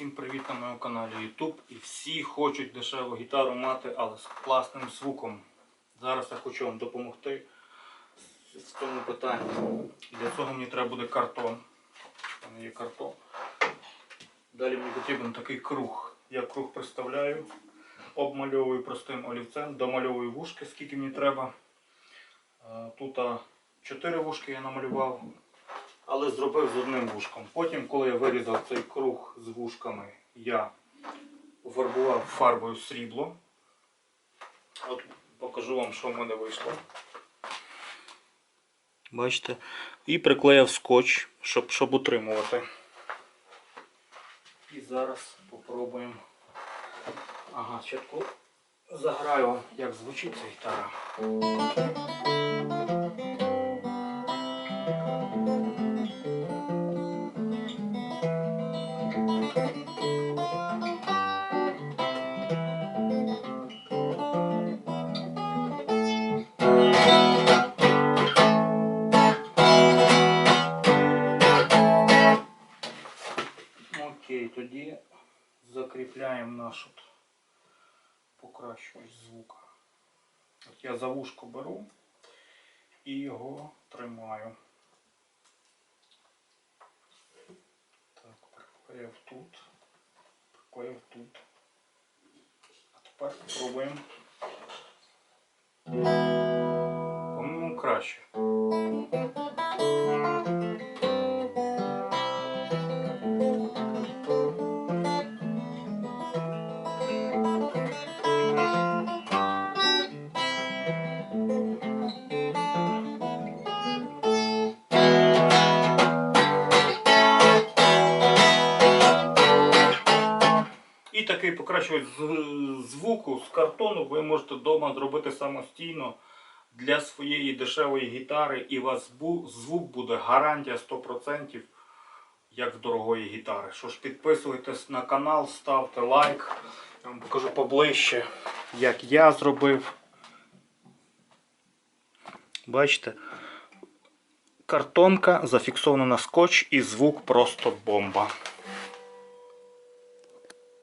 Всім привіт на моєму каналі YouTube. І всі хочуть дешеву гітару мати, але з класним звуком. Зараз я хочу вам допомогти в цьому питанні. Для цього мені треба буде картон. У мене є картон. Далі мені потрібен такий круг. Я круг представляю, обмальовую простим олівцем, домальовую вушки, скільки мені треба. Е, Тут 4 вушки я намалював, але зробив з одним вушком. Потім, коли я вирізав цей круг з вушками, я пофарбував фарбою срібло. От покажу вам, що в мене вийшло. Бачите? І приклеїв скотч, щоб, щоб утримувати. І зараз попробуємо. Ага, спочатку заграю, як звучить ця гітара. Окей, тоді закріпляємо наш от покращувач звука. От я за вушко беру і його тримаю. Приклеїв тут, приклеїв тут. А тепер спробуємо. По-моєму, краще. Такий покращувач звуку з картону ви можете вдома зробити самостійно для своєї дешевої гітари, і у вас звук буде гарантія 100%, як в дорогої гітари. Що ж, підписуйтесь на канал, ставте лайк. Я вам покажу поближче, як я зробив. Бачите? Картонка зафіксована на скотч і звук просто бомба.